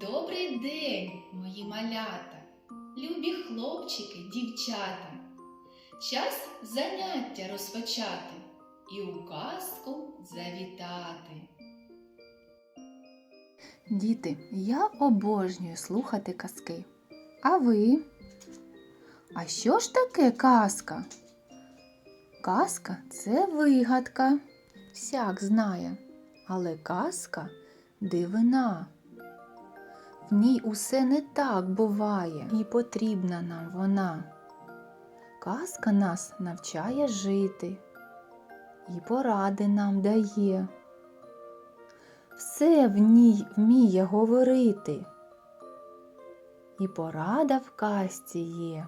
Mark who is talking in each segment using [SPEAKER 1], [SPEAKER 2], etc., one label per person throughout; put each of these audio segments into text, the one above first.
[SPEAKER 1] Добрий день, мої малята, любі хлопчики, дівчата. Час заняття розпочати і у казку завітати.
[SPEAKER 2] Діти, я обожнюю слухати казки. А ви? А що ж таке казка? Казка це вигадка. Всяк знає, але казка дивина. В ній усе не так буває, і потрібна нам вона. Казка нас навчає жити і поради нам дає все в ній вміє говорити, і порада в казці є.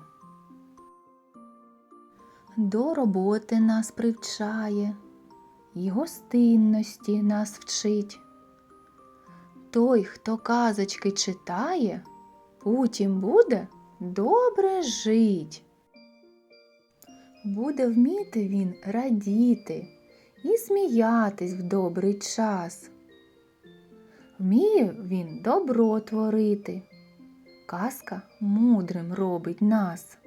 [SPEAKER 2] До роботи нас привчає, і гостинності нас вчить. Той, хто казочки читає, потім буде добре жить. Буде вміти він радіти і сміятись в добрий час. Вміє він добро творити, казка мудрим робить нас.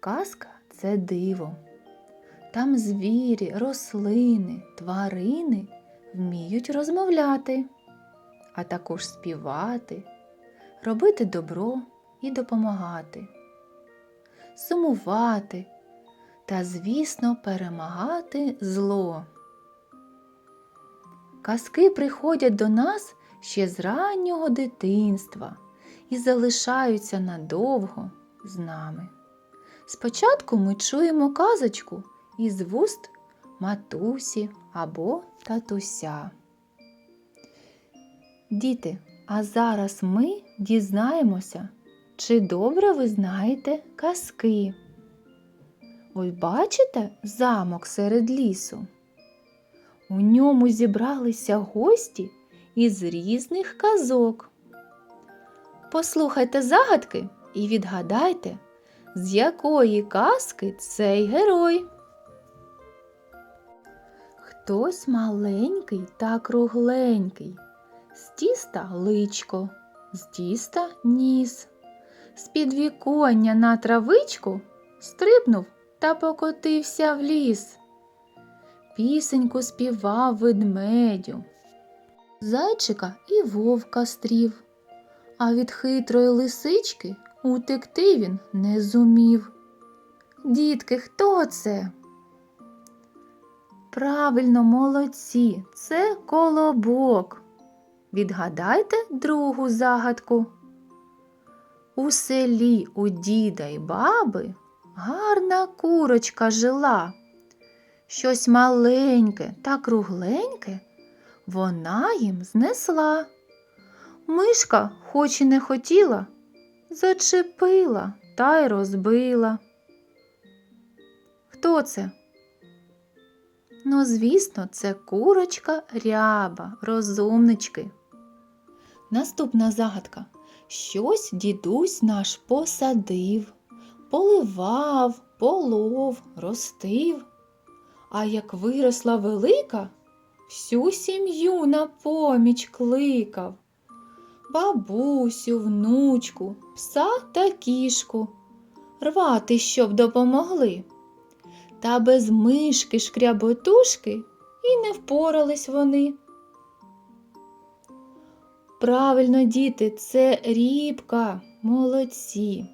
[SPEAKER 2] Казка це диво. Там звірі, рослини, тварини вміють розмовляти, а також співати, робити добро і допомагати, сумувати та, звісно, перемагати зло. Казки приходять до нас ще з раннього дитинства і залишаються надовго з нами. Спочатку ми чуємо казочку із вуст матусі або татуся. Діти, а зараз ми дізнаємося, чи добре ви знаєте казки. Ось бачите замок серед лісу? У ньому зібралися гості із різних казок. Послухайте загадки і відгадайте, з якої казки цей герой. Хтось маленький та кругленький, з тіста личко, з тіста ніс, з підвіконня на травичку стрибнув та покотився в ліс пісеньку співав ведмедю. Зайчика і вовка стрів, а від хитрої лисички утекти він не зумів. Дітки, хто це? Правильно, молодці, це колобок. Відгадайте другу загадку. У селі у діда й баби гарна курочка жила щось маленьке та кругленьке вона їм знесла. Мишка, хоч і не хотіла, зачепила та й розбила. Хто це? Ну, звісно, це курочка ряба, розумнички. Наступна загадка. Щось дідусь наш посадив, поливав, полов, ростив. А як виросла велика, всю сім'ю на поміч кликав. Бабусю, внучку, пса та кішку рвати, щоб допомогли. Та без мишки шкряботушки і не впорались вони. Правильно, діти, це рібка, молодці.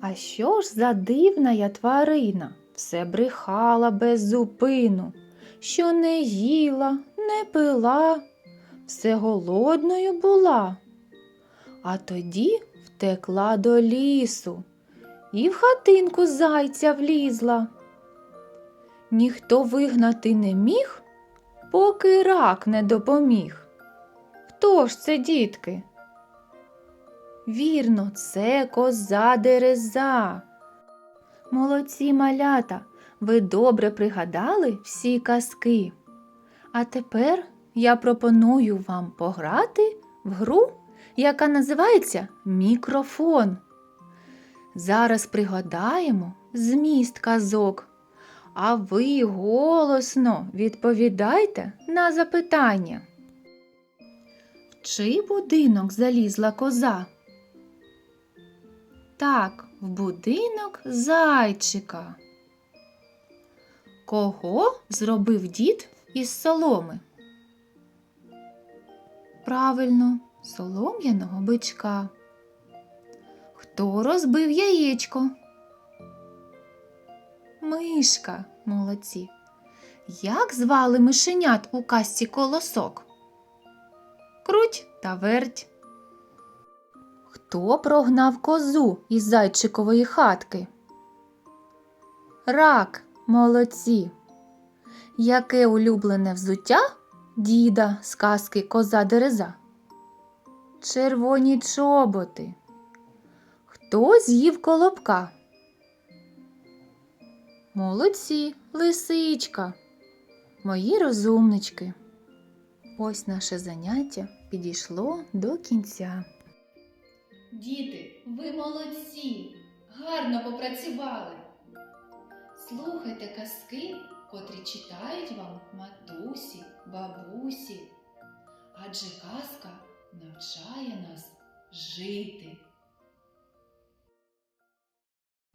[SPEAKER 2] А що ж за дивна я тварина? все брехала без зупину, що не їла, не пила, все голодною була. А тоді втекла до лісу і в хатинку зайця влізла. Ніхто вигнати не міг, поки рак не допоміг. Хто ж це, дітки? Вірно, це коза дереза. Молодці малята, ви добре пригадали всі казки. А тепер я пропоную вам пограти в гру, яка називається мікрофон. Зараз пригадаємо зміст казок, а ви голосно відповідайте на запитання. В чий будинок залізла коза? Так, в будинок зайчика. Кого зробив дід із соломи? Правильно, солом'яного бичка. Хто розбив яєчко? Мишка, молодці. Як звали мишенят у казці колосок? Круть та верть. Хто прогнав козу із зайчикової хатки? Рак, молодці. Яке улюблене взуття діда з казки коза дереза? Червоні чоботи. Хто з'їв колобка? Молодці, лисичка, мої розумнички. Ось наше заняття підійшло до кінця.
[SPEAKER 1] Діти, ви молодці, гарно попрацювали. Слухайте казки, котрі читають вам матусі, бабусі. Адже казка навчає нас жити.